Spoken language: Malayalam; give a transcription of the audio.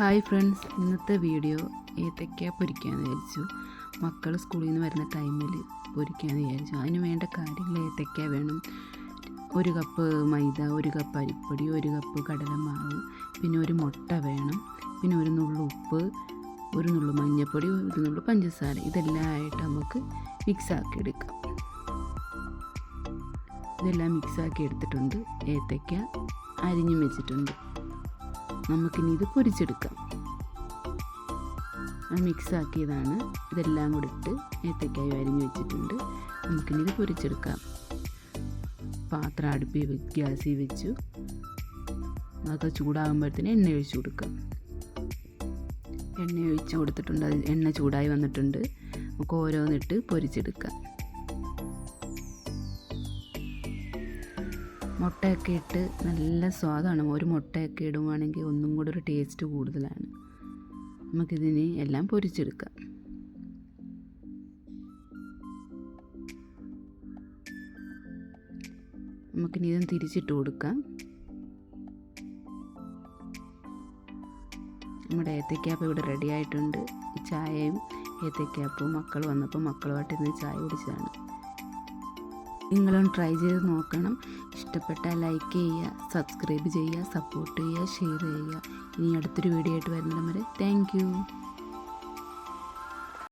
ഹായ് ഫ്രണ്ട്സ് ഇന്നത്തെ വീഡിയോ ഏത്തക്ക പൊരിക്കാമെന്ന് വിചാരിച്ചു. മക്കൾ സ്കൂളിൽ നിന്ന് വരുന്ന ടൈമിൽ പൊരിക്കാമെന്ന് വിചാരിച്ചു. അതിന് വേണ്ട കാര്യങ്ങൾ ഏത്തക്ക വേണം. ഒരു കപ്പ് മൈദ ഒരു കപ്പ് അരിപ്പൊടി ഒരു കപ്പ് കടലമാവ് പിന്നെ ഒരു മുട്ട വേണം പിന്നെ ഒരു നുള്ളു ഉപ്പ് ഒരു നുള്ളു മഞ്ഞൾപ്പൊടി ഒരു നുള്ളു പഞ്ചസാര. ഇതെല്ലാം ആയിട്ട് നമുക്ക് മിക്സാക്കി എടുക്കാം. ഇതെല്ലാം മിക്സാക്കി എടുത്തിട്ടുണ്ട്. ഏത്തക്ക അരിഞ്ഞും വെച്ചിട്ടുണ്ട്. നമുക്കിനി ഇത് പൊരിച്ചെടുക്കാം. ആ മിക്സ് ആക്കിയതാണ് ഇതെല്ലാം കൂടി ഇട്ട് ഏത്തക്കായി അരിഞ്ഞു വെച്ചിട്ടുണ്ട്. നമുക്കിനി ഇത് പൊരിച്ചെടുക്കാം. പാത്രം അടുപ്പി ഗ്യാസിൽ വെച്ചു. അതൊക്കെ ചൂടാകുമ്പോഴത്തേന് എണ്ണ ഒഴിച്ചു കൊടുക്കാം. എണ്ണ ഒഴിച്ച് കൊടുത്തിട്ടുണ്ട്. എണ്ണ ചൂടായി വന്നിട്ടുണ്ട്. നമുക്ക് ഓരോന്നിട്ട് പൊരിച്ചെടുക്കാം. മുട്ടയൊക്കെ ഇട്ട് നല്ല സ്വാദാണ്. ഒരു മുട്ടയൊക്കെ ഇടുവാണെങ്കിൽ ഒന്നും കൂടെ ഒരു ടേസ്റ്റ് കൂടുതലാണ്. നമുക്കിതിനെ എല്ലാം പൊരിച്ചെടുക്കാം. നമുക്കിനി ഇതും തിരിച്ചിട്ട് കൊടുക്കാം. നമ്മുടെ ഏത്തയ്ക്കാപ്പം ഇവിടെ റെഡി ആയിട്ടുണ്ട്. ചായയും ഏത്തക്കാപ്പും മക്കൾ വന്നപ്പോൾ മക്കളുമായിട്ട് ഇന്ന് ചായ കുടിച്ചതാണ്. നിങ്ങളും ട്രൈ ചെയ്ത് നോക്കണം. ഇഷ്ടപ്പെട്ടാൽ ലൈക്ക് ചെയ്യുക സബ്സ്ക്രൈബ് ചെയ്യുക സപ്പോർട്ട് ചെയ്യുക ഷെയർ ചെയ്യുക. ഇനി അടുത്തൊരു വീഡിയോ ആയിട്ട് വരുന്നിടം വരെ താങ്ക്